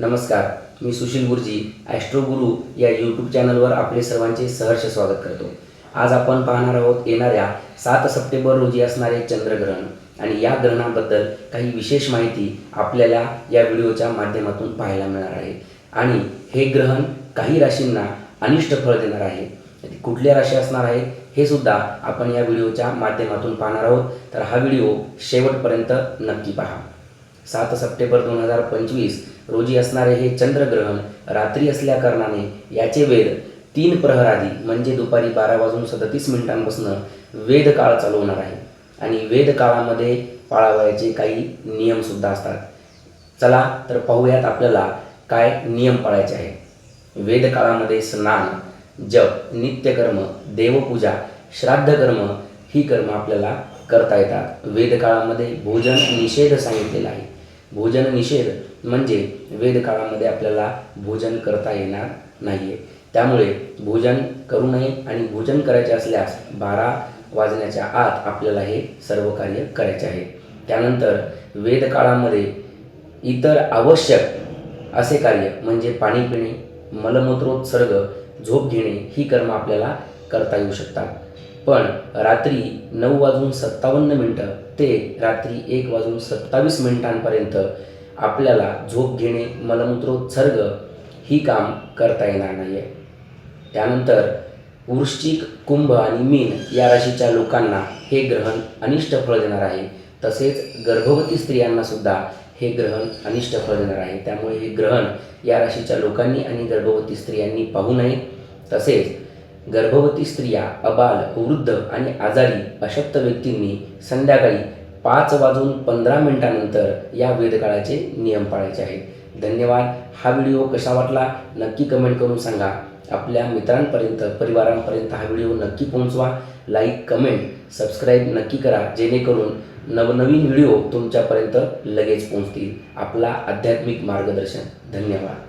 नमस्कार मी सुशील गुरुजी ॲस्ट्रो गुरु या यूट्यूब चॅनलवर आपले सर्वांचे सहर्ष स्वागत करतो. आज आपण पाहणार आहोत येणाऱ्या सात सप्टेंबर रोजी असणारे चंद्रग्रहण आणि या ग्रहणाबद्दल काही विशेष माहिती आपल्याला या व्हिडिओच्या माध्यमातून पाहायला मिळणार आहे. आणि हे ग्रहण काही राशींना अनिष्ट फळ देणार आहे. कुठल्या राशी असणार आहे हे सुद्धा आपण या व्हिडिओच्या माध्यमातून पाहणार आहोत. तर हा व्हिडिओ शेवटपर्यंत नक्की पहा. सात सप्टेंबर दोन हजार पंचवीस रोजी असणारे हे चंद्रग्रहण रात्री असल्याकारणाने याचे वेद तीन प्रहर आधी म्हणजे दुपारी बारा वाजून सदतीस मिनिटांपासून वेदकाळ चालू होणार आहे. आणि वेदकाळामध्ये पाळावयाचे काही नियमसुद्धा असतात. चला तर पाहूयात आपल्याला काय नियम पाळायचे आहे वेदकाळामध्ये स्नान जप नित्यकर्म देवपूजा श्राद्ध कर्म ही कर्म आपल्याला करता येतात. वेदकाळामध्ये भोजन निषेध सांगितलेला आहे. भोजन निषेध म्हणजे वेदकाळामध्ये आपल्याला भोजन करता येणार नाही आहे त्यामुळे भोजन करू नये आणि भोजन करायचे असल्यास बारा वाजण्याच्या आत आपल्याला हे सर्व कार्य करायचे आहे. त्यानंतर वेदकाळामध्ये इतर आवश्यक असे कार्य म्हणजे पाणी पिणे मलमूत्रोत्सर्ग झोप घेणे ही कर्म आपल्याला करता येऊ शकतात. पण रात्री नऊ वाजून सत्तावन्न मिनटं ते रात्री एक वाजून सत्तावीस मिनिटांपर्यंत आपल्याला झोप घेणे मलमूत्रोत्सर्ग ही काम करता येणार नाही आहे त्यानंतर वृश्चिक कुंभ आणि मीन या राशीच्या लोकांना हे ग्रहण अनिष्ट फळ देणार आहे. तसेच गर्भवती स्त्रियांना सुद्धा हे ग्रहण अनिष्ट फळ देणार आहे. त्यामुळे हे ग्रहण या राशीच्या लोकांनी आणि गर्भवती स्त्रियांनी पाहू नये. तसेच गर्भवती स्त्रिया अबाल वृद्ध आणि आजारी अशक्त व्यक्तींनी संध्याकाळी पाच वाजून पंधरा मिनिटानंतर या वेदकाळाचे नियम पाळायचे आहेत. धन्यवाद. हा व्हिडिओ कसा वाटला नक्की कमेंट करून सांगा. आपल्या मित्रांपर्यंत परिवारांपर्यंत हा व्हिडिओ नक्की पोहोचवा. लाईक कमेंट सबस्क्राईब नक्की करा जेणेकरून नवनवीन व्हिडिओ तुमच्यापर्यंत लगेच पोहोचतील. आपला आध्यात्मिक मार्गदर्शन. धन्यवाद.